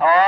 और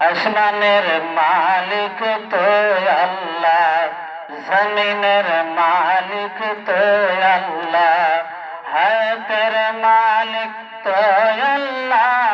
আসমানের মালিক তো আল্লাহ জমিনের মালিক তো আল্লাহ। হাতের মালিক তো আল্লাহ।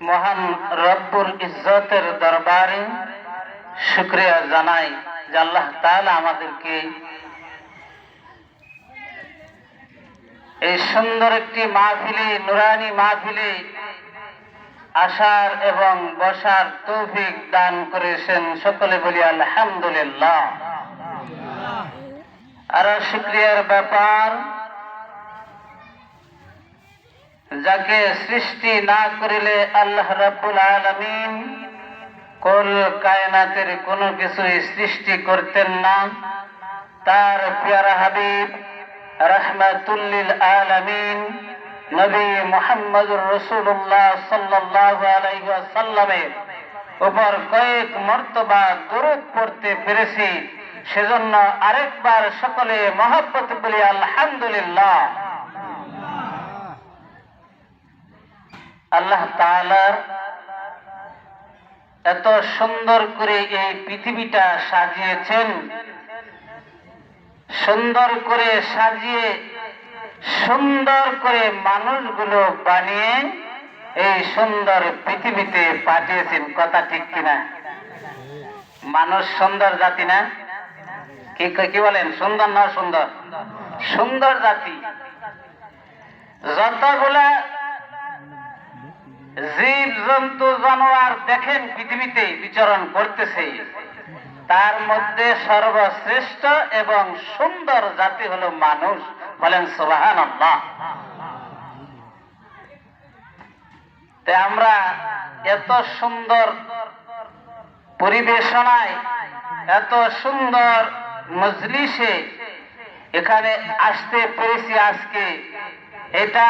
মহান রব্বুল ইজ্জতের দরবারে শুক্রিয়া জানাই যে আল্লাহ তাআলা আমাদেরকে এই সুন্দর একটি মাহফিলে, নুরানি মাহফিলে আসার এবং বসার তৌফিক দান করেছেন সকলে বলি আলহামদুলিল্লাহ। আরও শুক্রিয়ার ব্যাপার যাকে সৃষ্টি না করিলে আল্লাহ রাব্বুল আলামিন কুল কায়নাতের কোনো কিছুই সৃষ্টি করতেন না। তার পেয়ারা হাবিব রহমাতুল্লিল আলামিন নবী মুহাম্মদুর আলাইহি ওয়াসাল্লামের উপর কয়েক মর্তবা দরুদ পড়তে পেরেছি। সেজন্য আরেকবার সকলে মহব্বত বলি, আলহামদুলিল্লাহ। আল্লাহ এত সুন্দর করে এই পৃথিবীটা সাজিয়েছেন। সুন্দর করে সাজিয়ে, সুন্দর করে মানুষগুলো বানিয়ে এই সুন্দর পৃথিবীতে পাঠিয়েছেন। কথা ঠিক কিনা? মানুষ সুন্দর জাতি না? কি কি বলেন? সুন্দর না সুন্দর? সুন্দর জাতি। যতগুলা জীব জন্তু জানোয়ার দেখেন পৃথিবীতে বিচরণ করতেছে। তার মধ্যে সর্বশ্রেষ্ঠ এবং সুন্দর জাতি হলো মানুষ। বলেন সোবাহান আমরা এত সুন্দর পরিবেশনায়, এত সুন্দর মজলিসে এখানে আসতে পেরেছি আজকে। এটা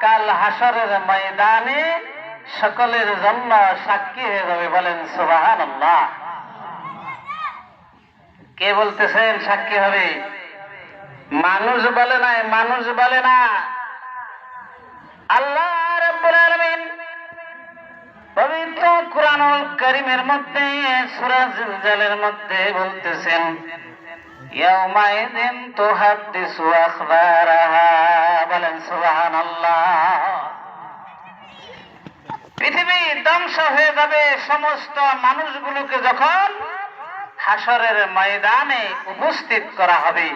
কাল হাসরের ময়দানে সকলের জন্য সাক্ষী হয়ে যাবে বলেন সুবাহান কে বলতেছেন সাক্ষী হবে? মানুষ বলে না মানুষ বলে না। আল্লাহ পবিত্র কোরআনুল কারীমের মধ্যে, সূরা জিলজালের মধ্যে বলতেছেন ইয়াউমাইদিন তুহাদ্দিসু আখবারাহা। বলেন, সুবহানাল্লাহ। পৃথিবী ধ্বংস হয়ে যাবে সমস্ত মানুষগুলোকে যখন হাসরের ময়দানে উপস্থিত করা হবে।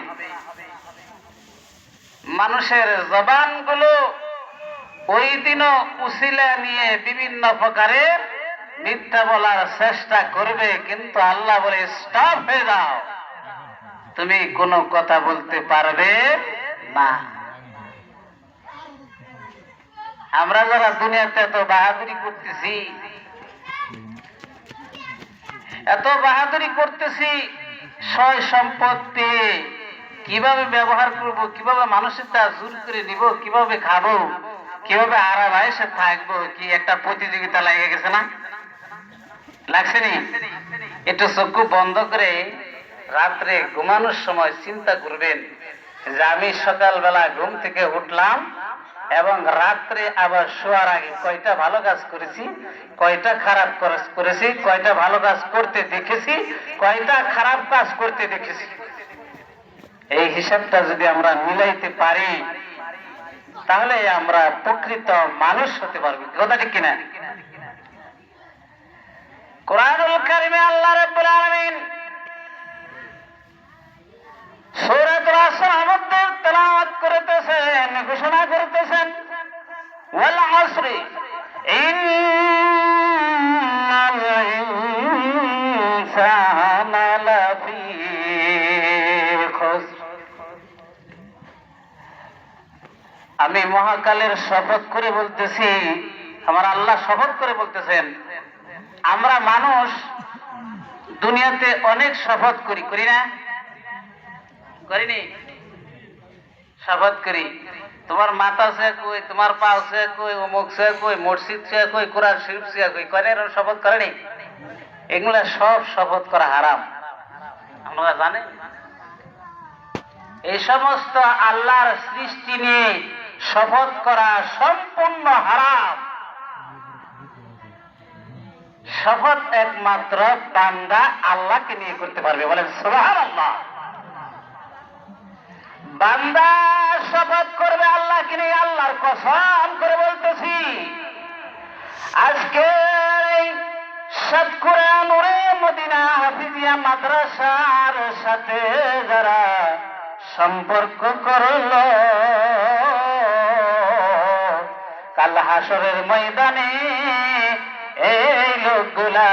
মানুষের জবানগুলো ওই দিনও উসিলা নিয়ে বিভিন্ন প্রকারের মিথ্যা বলার চেষ্টা করবে, কিন্তু আল্লাহ বলে, স্টপ হয়ে যাও। তুমি কোনো কথা বলতে পারবে না। আমরা যারা দুনিয়াতে এত বাহাদুরি করতেছি, এত বাহাদুরি করতেছি, সয় সম্পদ পেয়ে কীভাবে ব্যবহার করব, কীভাবে মানুষের তা জোর করে নিব, কীভাবে খাব, কীভাবে আরাম আয়েসে থাকব, কি একটা প্রতিযোগিতা লেগে গেছে না? লাগছে নি? একটু চক্ষু বন্ধ করে রাত্রে ঘুমানোর সময় চিন্তা করবেন যে আমি সকালবেলা ঘুম থেকে উঠলাম এবং রাত্রে আবার শোয়ার আগে কয়টা ভালো কাজ করেছি, কয়টা খারাপ কাজ করেছি, কয়টা ভালো কাজ করতে দেখেছি, কয়টা খারাপ কাজ করতে দেখেছি। এই হিসাবটা যদি আমরা মিলাইতে পারি, তাহলে আমরা প্রকৃত মানুষ হতে পারব। কথা ঠিক কিনা? কোরআনুল কারিমে আল্লাহ রাব্বুল আলামিন ঘোষণা করতেছেন। আমি মহাকালের শপথ করে বলতেছি, আমার আল্লাহ শপথ করে বলতেছেন, আমরা মানুষ দুনিয়াতে অনেক শপথ করি করি না? করিনি? শপথ করি। তোমার মাথা সে কই, তোমার পাও সে কই, অমুক সে কই, মসজিদ সে কই, কোরআন শরীফ সে কই করে শপথ করেনি? সব শপথ করা হারাম। আমরা জানেন? এই সমস্ত আল্লাহর সৃষ্টি নিয়ে শপথ করা সম্পূর্ণ হারাম। শপথ একমাত্র বান্দা আল্লাহকে নিয়ে করতে পারবে। বলেন সুবহান আল্লাহ বান্দা শপথ করবে আল্লাহকে নিয়ে আল্লাহর কসম করে বলতেছি। আজকে এই সাতকুরা নুরে মদিনা হাফিজিয়া মাদ্রাসার সাথে যারা সম্পর্ক করল, কাল হাসরের ময়দানে এই লোকগুলা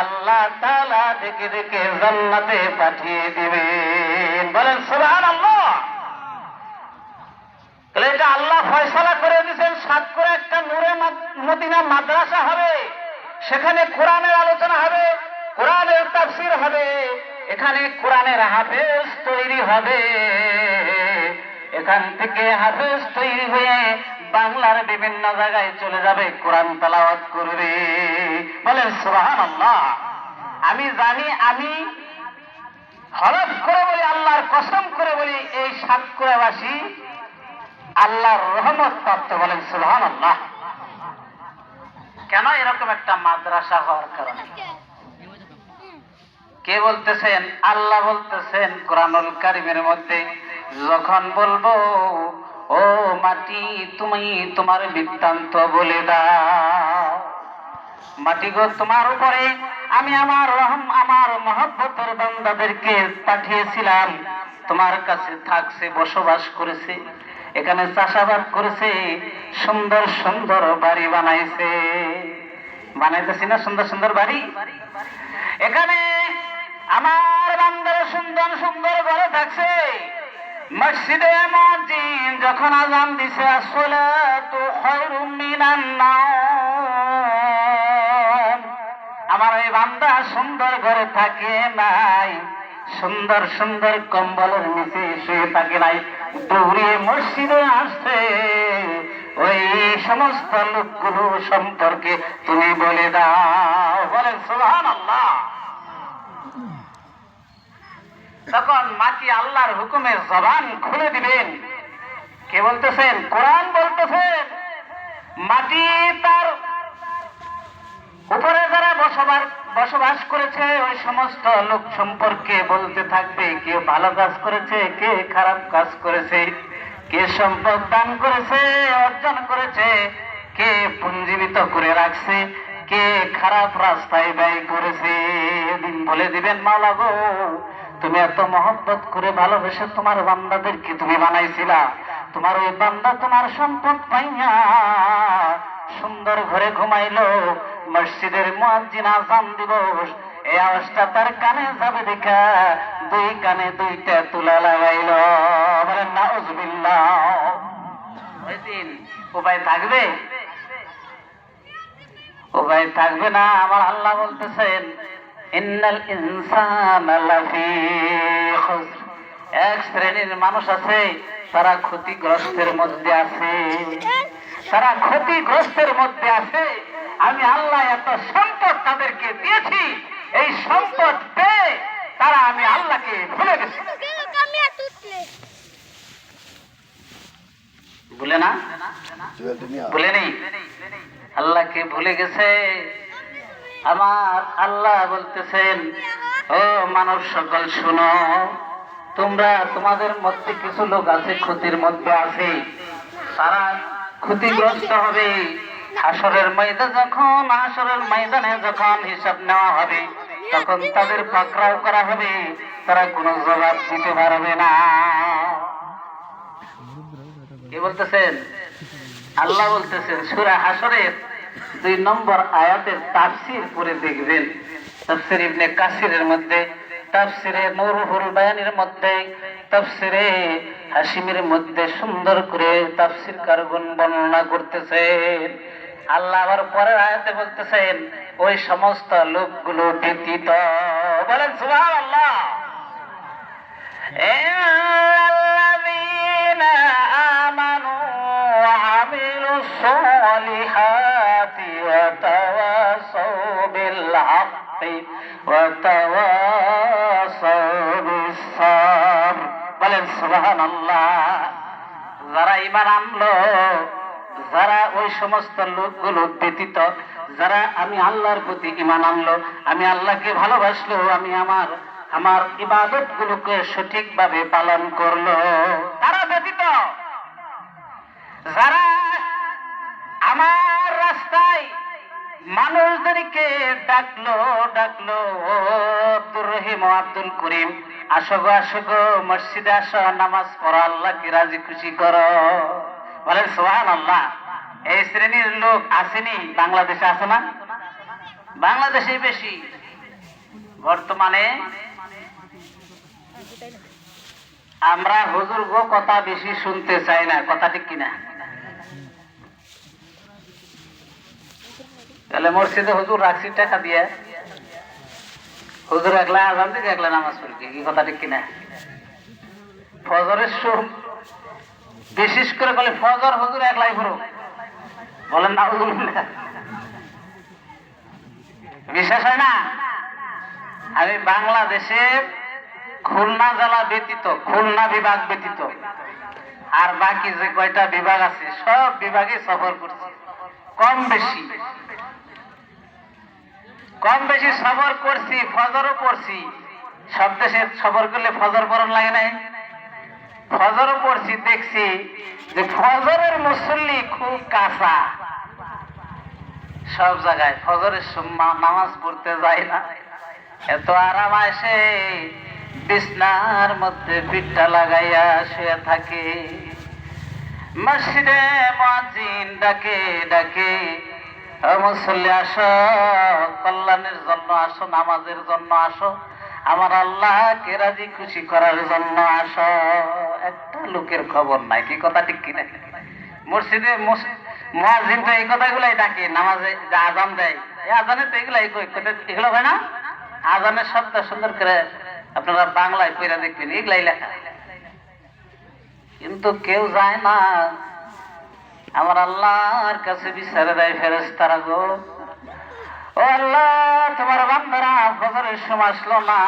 আল্লাহ তালা দেখে দেখে পাঠিয়ে দিবেন বলেন সুবহান আল্লাহ তাহলে আল্লাহ ফয়সালা করে দিয়েছেন, সাত করে একটা নূরে মদিনা মাদ্রাসা হবে, সেখানে কোরআনের আলোচনা হবে, কোরআনের তাফসির হবে, এখানে কোরআনের হাফেজ তৈরি হবে। এখান থেকে হাফেজ তৈরি হয়ে বাংলার বিভিন্ন জায়গায় চলে যাবে, কোরআন তালাওয়াত করবে। বলেন সুবহান আল্লাহ আমি জানি, আমি হরফ করে বলি, আল্লাহর কসম করে বলি, এই সাতকুরাবাসী আল্লাহর রহমত প্রাপ্ত বলেন সুবহান আল্লাহ কেন এরকম একটা মাদ্রাসা হওয়ার কারণে? কে বলতেছেন? আল্লাহ বলতেছেন, কোরআনুল কারিমের মধ্যে যখন বলব, ও মাটি, তুমি তোমার বৃত্তান্ত বলে দাও। মাটি গো তোমার উপরে আমি আমার রহম, আমার মহব্বতের বান্দাদেরকে পাঠিয়েছিলাম। তোমার কাছে থাকছে, বসবাস করেছে, এখানে চাষাবাদ করেছে, সুন্দর সুন্দর বাড়ি বানাইছে। বানাইতেছি না সুন্দর সুন্দর বাড়ি? এখানে আমার বান্দারা সুন্দর সুন্দর ঘরে থাকছে। মসজিদে মসজিদ যখন আজান দিছে আসলে তো খয়রুম মিনান নাওম। আমার এই বান্দা সুন্দর ঘরে থাকে নাই। সুন্দর সুন্দর কম্বলের নিচে শুয়ে থাকে নাই। দৌড়িয়ে মসজিদে আসছে। ওই সমস্ত লোকগুলো সম্পর্কে তুমি বলে দাও। বলেন সুবহান আল্লাহ তখন মাটি আল্লাহর হুকুমের জবান খুলে দিবেন। কে বলতেছেন? কোরআন বলতেছেন। মাটি তার উপরে বসবাস বসবাস করেছে, ওই সমস্ত লোক সম্পর্কে বলতে থাকবে, কে ভালো কাজ করেছে, কে খারাপ কাজ করেছে, কে সম্পদ দান করেছে, অর্জন করেছে, কে পুঞ্জীবিত করে রাখছে, কে খারাপ রাস্তায় ব্যয় করেছে। এদিন বলে দিবেন, মাওলা গো, তুমি এত মহব্বত করে ভালোবেসে তোমার বান্দাদেরকে তুমি বানাইছিলা। তোমার ওই বান্দা তোমার সম্পদ পাইয়া সুন্দর ঘরে ঘুমাইলো মসজিদের মুয়াজ্জিন আজান দিবস এই আওয়াজটা তার কানে যাবে দেখা। দুই কানে দুইটা তুলা লাগাইলো। বলেন, নাউজুবিল্লাহ। ওই দিন উপায় থাকবে? উপায় থাকবে না, আমার আল্লাহ বলতেছেন, ইন্নাল ইনসান এক শ্রেণির মানুষ আছে তারা ক্ষতিগ্রস্তের মধ্যে আছে। তারা ক্ষতিগ্রস্তের মধ্যে আছে। আমি আল্লাহ এত সম্পদ তাদেরকে দিয়েছি, এই সম্পদ পেয়ে তারা আমি আল্লাহকে ভুলে গেছি। ভুলে নেই? আল্লাহকে ভুলে গেছে? আমার আল্লাহ বলতেছেন, ও মানব সকল, শুনো, তোমরা তোমাদের মধ্যে কিছু লোক আছে, ক্ষতির মধ্যে আছে। তারা ক্ষতিগ্রস্ত হবে। হাসরের ময়দান যখন হাসরের ময়দানে যখন হিসাব নেওয়া হবে, তখন তাদের পাকড়াও করা হবে, তারা কোনো জবাব দিতে পারবে না। কি বলতেছেন? আল্লাহ বলতেছেন, সুরা হাসরের দুই নম্বর আয়াতের তাফসির করে দেখবেন। তাফসির ইবনে কাসিরের মধ্যে, তাফসিরে নূরুল বায়ানের মধ্যে, তাফসিরে হাসিমের মধ্যে সুন্দর করে তাফসির কারগুন বর্ণনা করতেছেন। আল্লাহ আবার পরের আয়াতে বলতেছেন ওই সমস্ত লোকগুলো ব্যতীত বলেন সুবহানাল্লাহ الذين آمنوا وعملوا الصالحات وتواصوا بالحق وتواصوا بالصبر বলেন সুবহান যারা ইমান আনলো যারা ওই সমস্ত লোকগুলো ব্যতীত, যারা আমি আল্লাহর প্রতি ইমান আনলো, আমি আল্লাহকে ভালোবাসলো, আমি আমার আমার ইবাদত গুলোকে সঠিকভাবে পালন করল। তারা ব্যতীত, যারা আমার রাস্তায় মানুষদেরকে ডাকলো ডাকলো, আব্দুর রহিম আব্দুল করিম, আসো আসো মসজিদে আসো, নামাজ পড়ো, আল্লাহকে রাজি খুশি করো। বলেন সোহান আল্লাহ এই শ্রেণির লোক আসেনি, বাংলাদেশে আছে না? বাংলাদেশে বেশি। বর্তমানে আমরা হুজুর গো কথা বেশি শুনতে চাই না, কথা ঠিক কিনা? তাহলে মসজিদে হুজুর রাখছি, টাকা দিয়ে। হুজুর একলা আজান থেকে একলা নামাজ পড়ি কি কথা ঠিক কিনা? ফজরের সুর বিশেষ করে বলে ফজর হুজুর একলাই পড়ো বলেন না বিশ্বাস হয় না? আমি বাংলাদেশে খুলনা জেলা ব্যতীত, খুলনা বিভাগ ব্যতীত, আর বাকি যে কয়টা বিভাগ আছে, সব বিভাগে সফর করছি। কম বেশি। কম বেশি সফর করছি, ফজরও পড়ছি। সব দেশে সফর করলে ফজর পড়ন লাগে নাই। ফজরও পড়ছি, দেখছি যে ফজরের মুসল্লি খুব কাঁচা। সব জায়গায় ফজরের নামাজ পড়তে যায় না। এত আরাম আসে, বিছনার মধ্যে পিঠটা লাগাইয়া শুয়ে থাকে। মসজিদে মুয়াজ্জিন ডাকে ডাকে মুসল্লি, আসো, কল্যাণের জন্য আসো, নামাজের জন্য আসো। আমার আল্লাহকে রাজি খুশি করার জন্য আস। একটা লোকের খবর নাই, কি কথা ঠিক কিনা? মসজিদে মুয়াজ্জিন তো এই কথাগুলাই ডাকে, নামাজে যে আজান দেয়। এই আজানে তো এগুলাই এগুলো হয় না? আজানের শব্দ সুন্দর করে আপনারা বাংলায় কইরা দেখবেন, এগুলাই লেখা। কিন্তু কেউ যায় না। আমার আল্লাহর কাছে বিচারে দেয় ফেরেস তারা গো। ও আল্লাহ তোমার বান্দারা ফজরের সময় আসলো না।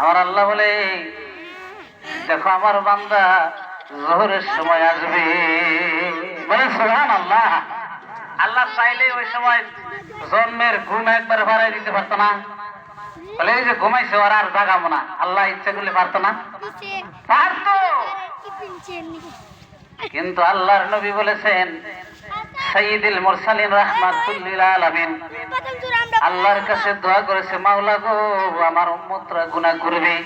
আমার আল্লাহ বলে দেখো আমার বান্দা জোহরের সময় আসবে। বলে সুহান আল্লাহ আল্লাহ চাইলে ওই সময় জন্মের ঘুম একবার ভাড়াই দিতে পারতো না। বলে এই যে ঘুমাইছে ওরা আর জাগাবো না। আল্লাহ ইচ্ছা করলে পারতো না। পারতো। কিন্তু আল্লাহর নবী বলেছেন সাইয়্যিদুল মুরসালিন রাহমাতুল্লিল আলামিন। আল্লাহর কাছে দোয়া করেছে, মাওলা গো, আমার উম্মতরা গুনাহ করবে।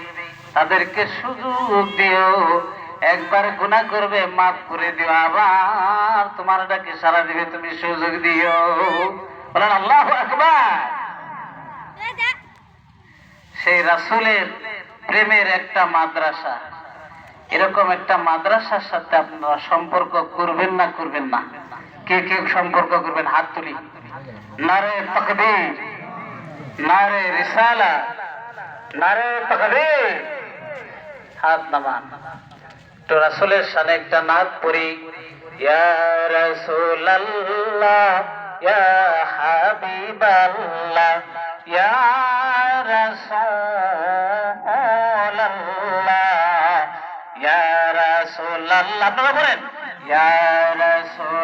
তাদেরকে সুযোগ দিও। একবার গুনাহ করবে, মাফ করে দিও। আবার তোমার ডাকে সারা দিবে, তুমি সুযোগ দিও। বলেন, আল্লাহ আকবার। সেই রাসূলের প্রেমের একটা মাদ্রাসা। এরকম একটা মাদ্রাসার সাথে আপনারা সম্পর্ক করবেন না করবেন না। কে কে সম্পর্ক করবেন? হাত তুলি। নারে তকবীর, নারে রিসালা, নারে তকবীর। হাত নামান। তো রাসূলের সামনে একটা নাত পড়ি। ইয়া রাসূলাল্লাহ, ইয়া হাবিবাল্লাহ, ইয়া রাসূলাল্লাহ ইয়া রাসূলাল্লাহ। আপনারা বলেন, ইয়া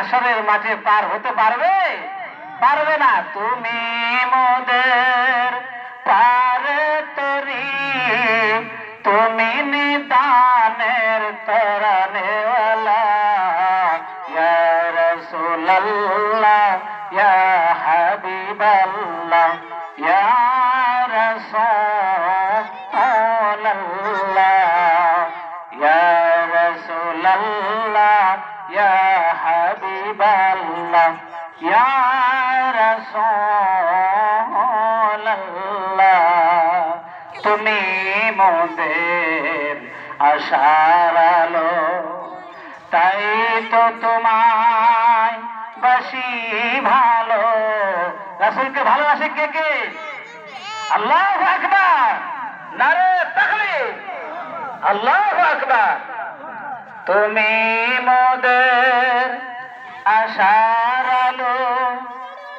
হাসরের মাঝে পার হতে পারবে? পারবে না। তুমি মোদের পার তরি। তুমি নিদানের তরনেওয়ালা। ইয়া রাসূলুল্লাহ, ইয়া ইয়া ইয়া মোদের আশার আলো। তাই তো তোমায় বাসি ভালো। রাসূলকে ভালোবাসে কে কে? আল্লাহ আকবার। নারে তাকবীর। আল্লাহ আকবার। তুমি মোদের আশার আলো।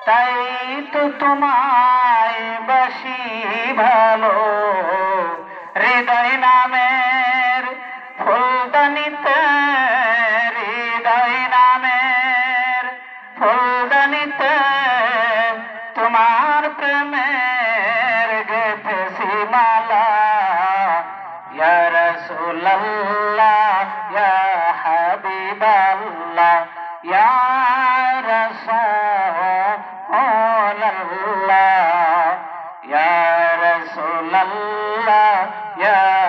তাই তো তোমায় বাসি ভালো। হৃদয় নামের ইয়া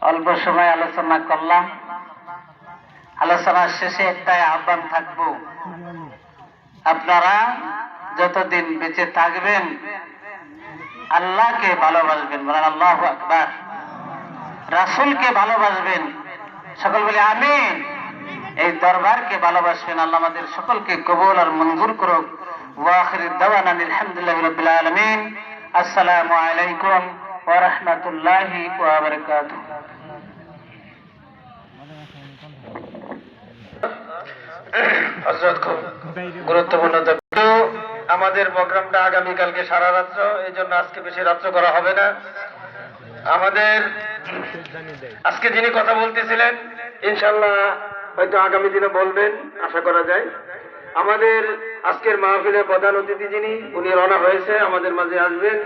অল্প সময় আলোচনা করলাম। আলোচনার শেষে একটাই আহ্বান থাকব। আপনারা যতদিন বেঁচে থাকবেন, আল্লাহকে ভালোবাসবেন আল্লাহ আকবার। রাসূলকে ভালোবাসবেন সকল বলে আমিন। এই দরবারকে ভালোবাসবেন, আল্লাহ আমাদের সকলকে কবুল আর মঞ্জুর করুক। ওয়াখির দাওয়ানা আলহামদুলিল্লাহি রাব্বিল আলামিন। আসসালামু আলাইকুম ওয়া রাহমাতুল্লাহি ওয়া বারাকাতুহু। গুরুত্বপূর্ণ আমাদের প্রোগ্রামটা আগামীকালকে সারা রাত্র এই জন্য আজকে বেশি রাত্র করা হবে না। আমাদের আজকে যিনি কথা বলতেছিলেন ইনশাল্লাহ হয়তো আগামী দিনে বলবেন, আশা করা যায়। আমাদের আজকের মাহফিলের প্রধান অতিথি যিনি, উনি রওনা হয়েছে, আমাদের মাঝে আসবেন।